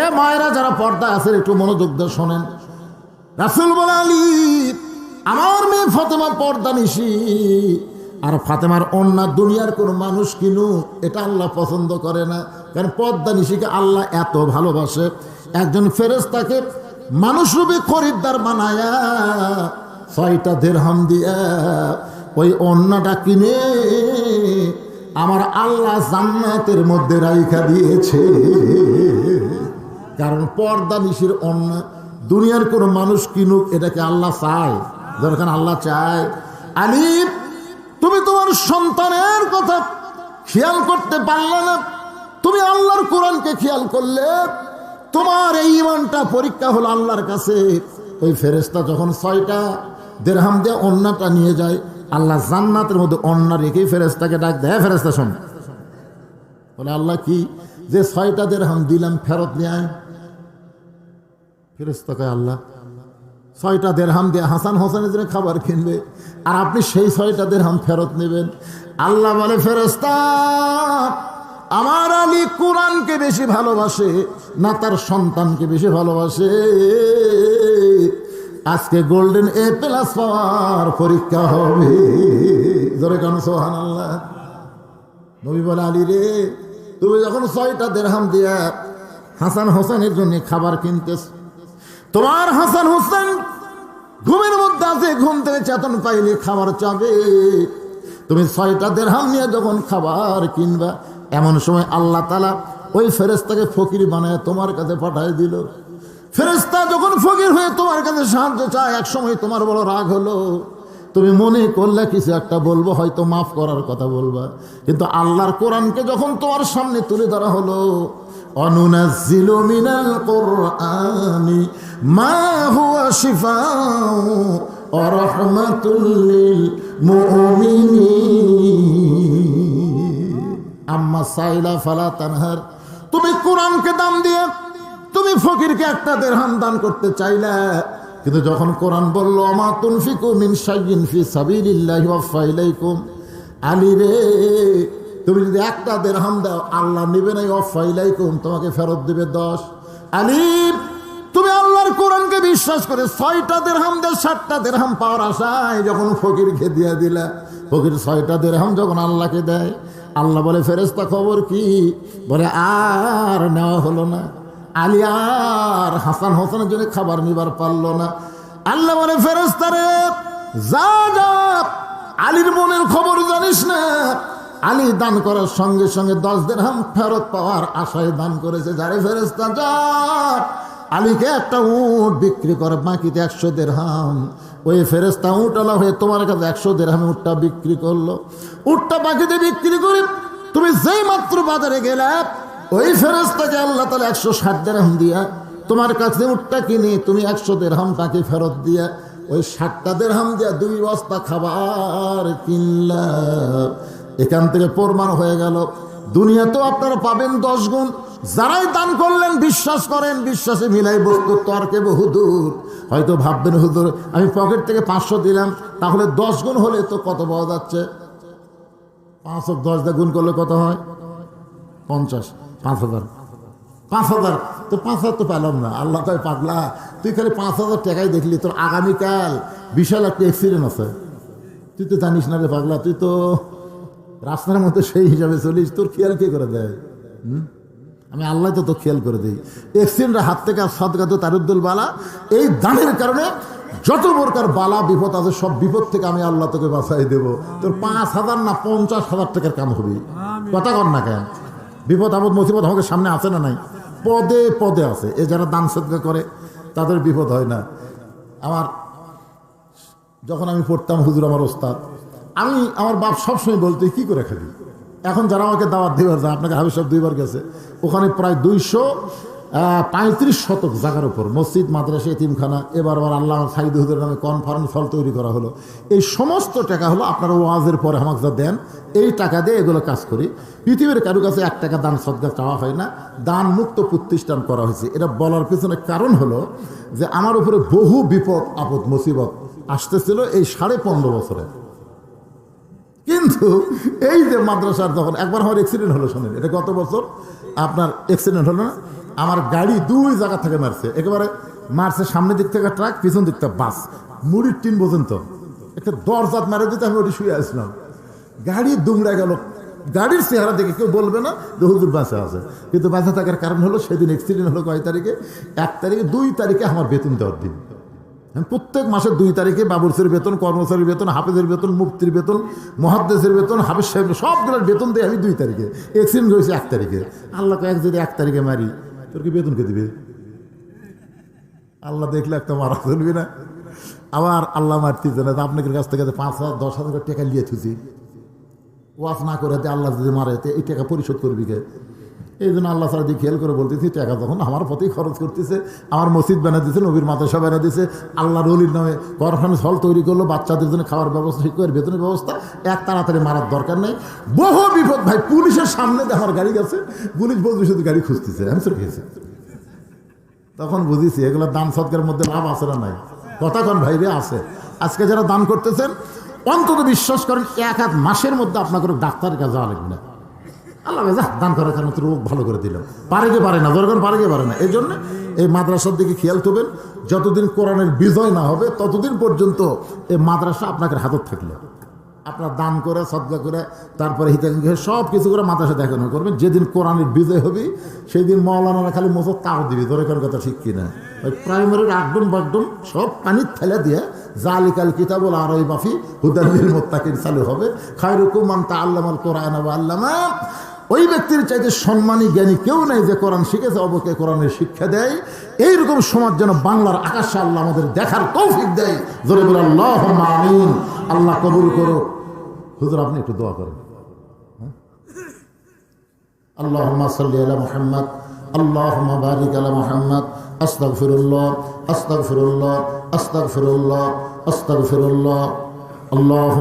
এ মায়েরা যারা পর্দা আছে একটু মনোযোগ দিয়ে শোনেন। রাসুল আলী, আমার মেয়ে ফতেমা পর্দা নিশি। আর ফাতেমার অন্য দুনিয়ার কোন মানুষ কিনু, এটা আল্লাহ পছন্দ করে না। কারণ পর্দা নিশিকে আল্লাহ এত ভালোবাসে। একজন ফেরেস্তাকে মানুষরূপী খরিদ্দার বানায়া ছয়টা দেড়হাম দিয়া ওই অন্যটা কিনে আমার আল্লাহ জান্নাতের মধ্যে রাইখা দিয়েছে। কারণ পর্দা নিশির অন্য দুনিয়ার কোনো মানুষ কিনুক এটাকে আল্লাহ চায়। আল্লাহ চায় আলিফ তুমি তোমার সন্তানের কথা খেয়াল করতে পারলে না। তুমি আল্লাহর কোরআনকে খেয়াল করলে তোমার এই ইমানটা পরীক্ষা হলো আল্লাহর কাছে। ওই ফেরেস্তা যখন ছয়টা দেড়হাম দিয়ে অন্যটা নিয়ে যায় আল্লাহ জান্নাতের মধ্যে অন্য রেখেই ফেরেস্তাকে ডাক দেয় "হ্যাঁ, ফেরেস্তা শোন। বলে আল্লাহ কি? যে ছয়টা দেড়হাম দিলাম ফেরত নিয়ে আয়। ফেরেস্তা কয়, আল্লাহ, ছয়টা দেড়হাম দিয়ে হাসান হোসেনের জন্য খাবার কিনবে, আর আপনি সেই ছয়টা দেড়হাম ফেরত নেবেন। আল্লাহ বলে ফেরেস্তা আমার আলী কোরআনকে বেশি ভালোবাসে না তার সন্তানকে বেশি ভালোবাসে? আজকে গোল্ডেন এ প্লাস পাওয়ার পরীক্ষা হবে। ধরে কেন সোহান আল্লাহ নবী বলে, আলী রে, তুমি যখন ছয়টা দেড়হাম দিয়া হাসান হোসেনের জন্য খাবার কিনতেছ তোমার হাসান হোসেন ঘুমের মধ্যে আছে, ঘুম থেকে চেতন পাইলে খাবার চাবে। তুমি ছয়টা দেড়হাম নিয়ে যখন খাবার কিনবা, এমন সময় আল্লাহ তালা ওই ফেরেস্তাকে ফকির বানায় তোমার কাছে পাঠায় দিল। ফেরেস্তা যখন ফকির হয়ে তোমার কাছে সাহায্য চায়, এক সময় তোমার বড় রাগ হলো। তুমি মনে করলে কিছু একটা বলব, হয়তো মাফ করার কথা বলবা। কিন্তু আল্লাহর কোরআনকে যখন তোমার সামনে তুলে ধরা হলো অনুনাজ্জিলু মিনাল কোরআনি, মা হুয়া শিফাউ ওয়া রাহমাতুল লিল মুমিনিন। আম্মা সাইলা ফালা তানহার, তুমি কোরআনকে দাম দিয়ে, তুমি ফকিরকে একটা দেড়হাম দান করতে চাইলে, কিন্তু যখন কোরআন বলল আমা তুনফিকু মিন শাইইন ফি সাবিলিল্লাহি ওয়াফা ইলাইকুম আলী রে তুমি যদি একটা দেড়হাম দাও, আল্লাহ নিবে নাই ওয়াফা কম তোমাকে ফেরত দিবে দশ। আলী তুমি আল্লাহর কোরআনকে বিশ্বাস করে ছয়টা দেড়হাম দিয়ে সাতটা দেড়হাম পাওয়ার আশায় যখন ফকিরকে দিয়ে দিলা। ফকির ছয়টা দেড়হাম যখন আল্লাহকে দেয়, আল্লাহ বলে ফেরেস্তা খবর কি? বলে, আর নেওয়া হলো না। আলী আর হাসান হোসেনের জন্য খাবার নিবার পারল না। আল্লাহ বলে ফেরেস্তারে যা যা, আলীর মনের খবর জানিস না আলী দান করার সঙ্গে সঙ্গে দশ দিন হাম ফেরত পাওয়ার আশায় দান করেছে যারে ফেরেস্তা যা আলীকে একটা উট বিক্রি করে, বাকিতে একশো দেড়হাম। ওই ফেরেস্তা উটালা হয়ে তোমার কাছে একশো দেড়হামে উটটা বিক্রি করল। উটটা বাকিতে বিক্রি করে তুমি যেই মাত্র বাজারে গেলে, ওই ফেরেস্তাকে আল্লাহ তালা একশো ষাট দেড়হাম দিয়া তোমার কাছে উটটা কিনে তুমি একশো দেড়হাম তাকে ফেরত দিয়া ওই ষাটটা দেড়হাম দিয়া দুই বস্তা খাবার কিনলা। এখান থেকে প্রমাণ হয়ে গেল। দুনিয়াতেও আপনারা পাবেন দশ গুণ। যারাই দান করলেন, বিশ্বাস করেন, বিশ্বাসে মিলাই বস্তু তর্কে বহু দূর হয়তো ভাববেন হুদুর আমি পকেট থেকে পাঁচশো দিলাম, তাহলে দশ গুণ হলে তো কত পাওয়া যাচ্ছে? পাঁচশো দশ দিয়ে গুণ করলে কত হয়? পঞ্চাশ, পাঁচ হাজার। পাঁচ হাজার, তো পাঁচ হাজার তো পেলাম না। আল্লাহ তাই পাগলা। তুই খালি পাঁচ হাজার টাকাই দেখলি, তোর আগামীকাল বিশাল একটা অ্যাক্সিডেন্ট আছে। তুই তো জানিস না রে পাগলা, তুই তো রাস্তার মধ্যে সেই হিসাবে চলিস তোর খেয়াল কে করে দেয়? হুম? আমি আল্লাহ তো তো খেয়াল করে দিই। এক্সিডেন্টের হাত থেকে সদগাত তারুদ্দুল বালা। এই দানের কারণে যত প্রকার বালা বিপদ আছে সব বিপদ থেকে আমি আল্লাহ তোকে বাঁচাই দেব। তোর পাঁচ হাজার না পঞ্চাশ হাজার টাকার কাম হবে। কথা কর না কেন? বিপদ আপদ মুসিবত আমাকে সামনে আছে না নাই? পদে পদে আছে। এ যারা দান সদগা করে তাদের বিপদ হয় না। আমার যখন আমি পড়তাম হুজুর আমার ওস্তাদ আমি আমার বাপ সবসময় বলতে, কি করে খাবি? এখন যারা আমাকে দাওয়াত দিবার যায়, আপনাকে হাবিব সাহেব দুইবার গেছে, ওখানে প্রায় দুইশো পঁয়ত্রিশ শতক জায়গার উপর, মসজিদ, মাদ্রাসা, এতিমখানা, এবার আবার আল্লাহ সাইদ হুজুর নামে কনফারেন্স হল তৈরি করা হলো। এই সমস্ত টাকা হলো আপনারা ওয়াজের পরে আমাকে যা দেন, এই টাকা দিয়ে এগুলো কাজ করি। পৃথিবীর কারও কাছে এক টাকা দান, সদ্গা চাওয়া হয় না দান মুক্ত প্রতিষ্ঠান করা হয়েছে। এটা বলার পিছনে কারণ হলো যে আমার উপরে বহু বিপদ, আপদ, মুসিবত আসতেছিল এই সাড়ে পনেরো বছরে। কিন্তু এই যে মাদ্রাসার যখন একবার আমার অ্যাক্সিডেন্ট হলো শোনেন, এটা গত বছর আপনার অ্যাক্সিডেন্ট হলো না? আমার গাড়ি দুই জায়গা থেকে মারছে। একেবারে মারছে সামনের দিক থেকে ট্রাক, পিছন দিক থেকে বাস। মুড়ির টিন পর্যন্ত। একটা দরজাত মারে দিতে আমি ওটি শুয়ে আসলাম। গাড়ি দুমড়ে গেল। গাড়ির চেহারা দেখে কেউ বলবে না যে হুজুর বাঁচা আছে। কিন্তু বাঁচা থাকার কারণ হলো সেদিন অ্যাক্সিডেন্ট হলো কয় তারিখে? এক তারিখে, দুই তারিখে আমার বেতন দেওয়ার দিন। প্রত্যেক মাসের দুই তারিখে বাবুরসের বেতন, কর্মচারীর বেতন, হাফেজের বেতন মুক্তির বেতন মহাদ্দেশের বেতন, হাফেজ সাহেবের সবগুলোর বেতন দেয় আমি দুই তারিখে। অ্যাক্সিডেন্ট হয়েছে এক তারিখে। আল্লাহ এক যদি এক তারিখে মারি, তোর কি বেতন কে দিবে? আল্লাহ দেখলে একটা মারা চলবে না। আবার আল্লাহ মারতেছে না আপনাদের কাছ থেকে পাঁচ হাজার, দশ হাজার টাকা নিয়ে থুছি ওয়াজ না করে আল্লাহ যদি মারে, তো এই টাকা পরিশোধ করবি কে? এই জন্য আল্লাহ সারা দিয়ে খেয়াল করে বলতেছি টাকা তখন আমার পথেই খরচ করতেছে, আমার মসজিদ বানা দিয়েছে, নবীর মাদ্রাসা বানা দিয়েছে আল্লাহ রলির নামে কনফারেন্স হল তৈরি করল, বাচ্চাদের জন্য খাওয়ার ব্যবস্থা, শিক্ষকের বেতনের ব্যবস্থা, এক তাড়াতাড়ি মারার দরকার নেই। বহু বিপদ ভাই, পুলিশের সামনে আমার গাড়ি গেছে, পুলিশ বলছে শুধু গাড়ি খুঁজতেছে অ্যান্সার খেয়েছে তখন বুঝেছি এগুলো দান সৎকারের মধ্যে লাভ আছে না নাই। কথা কন ভাই রে, আছে। আজকে যারা দান করতেছেন, অন্তত বিশ্বাস করেন, এক এক মাসের মধ্যে আপনাকে ডাক্তারের কাছে যাওয়া লাগবে না। আল্লাহ যা দান করার কারণে তো রোগ ভালো করে দিলাম পারে কি পারে না দরকার পারে কি পারে না। এই জন্য এই মাদ্রাসার দিকে খেয়াল করবেন, যতদিন কোরআনের বিজয় না হবে, ততদিন পর্যন্ত এই মাদ্রাসা আপনাকে হাতত থাকল। আপনার দান করে সদ্গা করে, তারপরে হিতাকাঙ্ক্ষী সব কিছু করে মাদ্রাসা দেখানো করবেন। যেদিন কোরআনের বিজয় হবে সেই দিন মৌলানারা খালি মজা তাও দিবি। দরকার কথা ঠিক কিনা? ওই প্রাইমারির একদম বাকদম সব পানির ফেলে দিয়ে জালিকাল কিতাবুল আর ওই বাফি হুদাল্লিল মোত্তাকির চালু হবে। খায়রুকুমান তা আল্লামাল কোরআন আল্লামা ওই ব্যক্তির চাইতে সম্মানী জ্ঞানী কেউ নেই যে কোরআন শিখেছে অবকে কোরআনের শিক্ষা দেয়। এইরকম সমাজ যেন বাংলার আকাশে আল্লাহ আমাদের দেখার তৌফিক দেয়। ধরে বলে আল্লাহ আমিন। আল্লাহ কবুল করো হুজুর, আপনি একটু দোয়া করেন। হ্যাঁ? আল্লাহ সাল্লি আলা মোহাম্মদ আল্লাহ বারিক আলা মোহাম্মদ আস্তাক ফিরুল্লাহ আস্তাক ফিরুল্লাহ আস্তাক ফিরুল্লাহ আস্তাক ফিরুল্লাহ আল্লাহ